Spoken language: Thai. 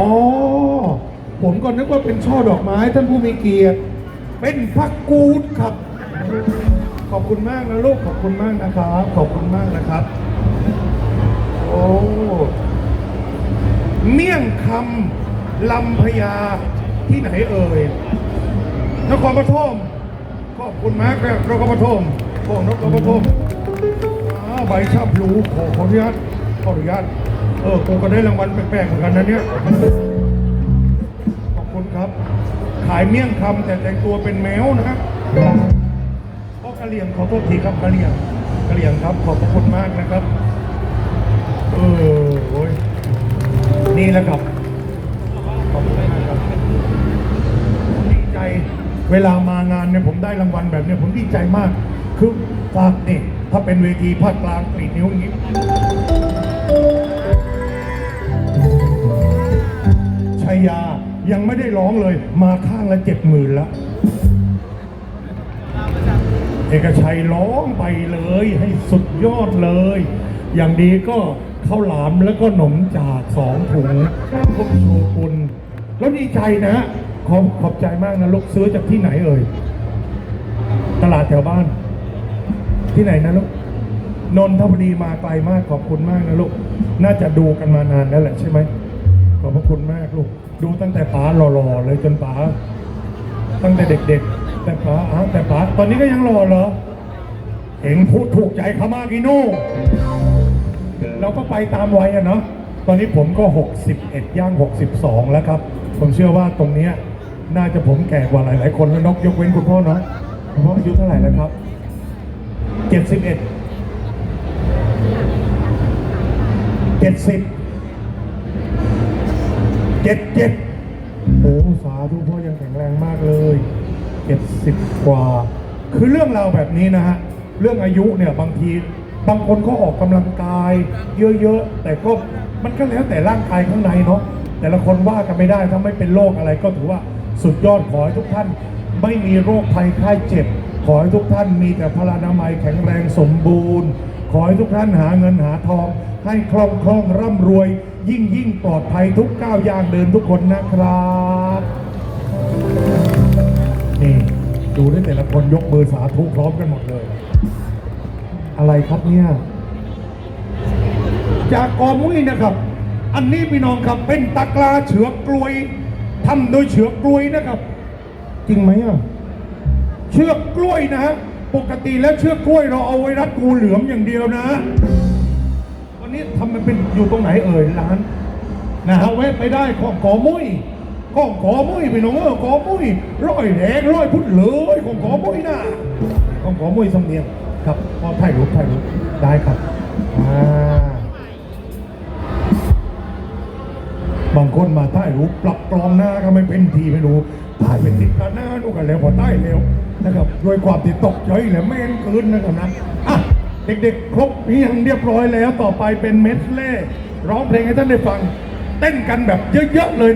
อ๋อ ผมก็นึกว่าเป็นช่อดอกไม้ท่านผู้มีเกียรติ เป็นพักกูดครับ ขอบคุณมากนะลูก ขอบคุณมากนะครับ ขอบคุณมากนะครับ โอ้ เมี่ยงคำลำพญาที่ไหนเอ่ย นครปฐม ขอบคุณมากครับนครปฐมของนครปฐมอ้าใบชาบลูขอขออนุญาตขออนุญาต เออกูก็ได้รางวัลแปลกๆเหมือนกันนะเนี่ย ขอบคุณครับ ขายเมี่ยงคำแต่แต่งตัวเป็นแมวนะฮะก็กะเหรี่ยงขอโทษทีครับกะเหรี่ยงกะเหรี่ยงครับ ขอบพระคุณมากนะครับ เออโอ้ยนี่แหละครับ ขอบคุณมากครับดีใจ เวลามางานเนี่ยผมได้รางวัลแบบเนี้ยผมดีใจมาก คือฝากเด็กถ้าเป็นเวทีภาคกลางกรีดนิ้วอย่างนี้ ยา ยังไม่ได้ร้องเลย มาข้างละเจ็ดหมื่นละเอกชัยร้องไปเลยให้สุดยอดเลย อย่างดีก็ข้าวหลามแล้วก็หนมจากสองถุงพวกโชกุนแล้วดีใจนะ ขอบขอบใจมากนะลูกซื้อจากที่ไหนเอ่ย ตลาดแถวบ้าน ที่ไหนนะลูกนนทบุรีมาไกลมากขอบคุณมากนะลูก น่าจะดูกันมานานแล้วแหละใช่ไหมขอบพระคุณมากลูก ดูตั้งแต่ป๋าหล่อๆเลยจนป๋าตั้งแต่เด็กๆ แต่ป๋าอ้าวแต่ป๋าตอนนี้ก็ยังหล่อเหรอ เห็นพูดถูกใจเขามากอีโน่เราก็ไปตามวัยอะเนาะตอนนี้ผมก็ 61 ย่าง 62 แล้วครับ ผมเชื่อว่าตรงเนี้ยน่าจะผมแก่กว่าหลายๆคนแล้วนกยกเว้นคุณพ่อเนาะคุณพ่ออายุเท่าไหร่แล้วครับ 71 70 77โอ้สาธุพ่อยังแข็งแรงมากเลยเจ็ดสิบกว่า คือเรื่องราวแบบนี้นะฮะ เรื่องอายุเนี่ยบางที บางคนก็ออกกำลังกาย เยอะๆ แต่ก็มันก็แล้วแต่ร่างกายข้างในเนาะ แต่ละคนว่ากันไม่ได้ถ้าไม่เป็นโรคอะไรก็ถือว่าสุดยอดขอให้ทุกท่าน ไม่มีโรคภัยไข้เจ็บ ขอให้ทุกท่านมีแต่พลานามัยแข็งแรงสมบูรณ์ ขอให้ทุกท่านหาเงินหาทอง ให้คล่องคล่องร่ำรวย ยิ่งยิ่งปลอดภัยทุกก้าวย่างเดินทุกคนนะครับนี่ดูได้แต่ละคนยกมือสาธุพร้อมกันหมดเลย อะไรครับเนี่ย จากกอมุ้ยนะครับ อันนี้พี่น้องครับเป็นตะกราเฉือกกลวยทำโดยเฉือกกลวยนะครับ จริงไหมอะเชือกกล้วยนะฮะปกติแล้วเชือกกล้วยเราเอาไว้รัดงูเหลือมอย่างเดียวนะ วันนี้ทำมันเป็นอยู่ตรงไหนเอ่ยร้านนะฮะแวะไปได้ของกอมุ้ยของกอมุ้ยพี่น้องเออกอมุ้ยร้อยแดงร้อยพุทธเลยของกอมุ้ยนะของกอมุ้ยสำเนียงครับพอถ่ายรูปถ่ายรูปได้ครับอ่าบางคนมาถ่ายรูปปรับกลองหน้าก็ไม่เป็นทีไม่รู้ถ่ายเป็นติดกันหน้าดูกันแล้วพอใต้แล้วนะครับด้วยความติดตกใจและแม่นเกินนะครับนะอะ เด็กๆ ครบเพียงเรียบร้อยแล้วต่อไปเป็นเมสเล่ร้องเพลงให้ท่านได้ฟัง เต้นกันแบบเยอะๆเลย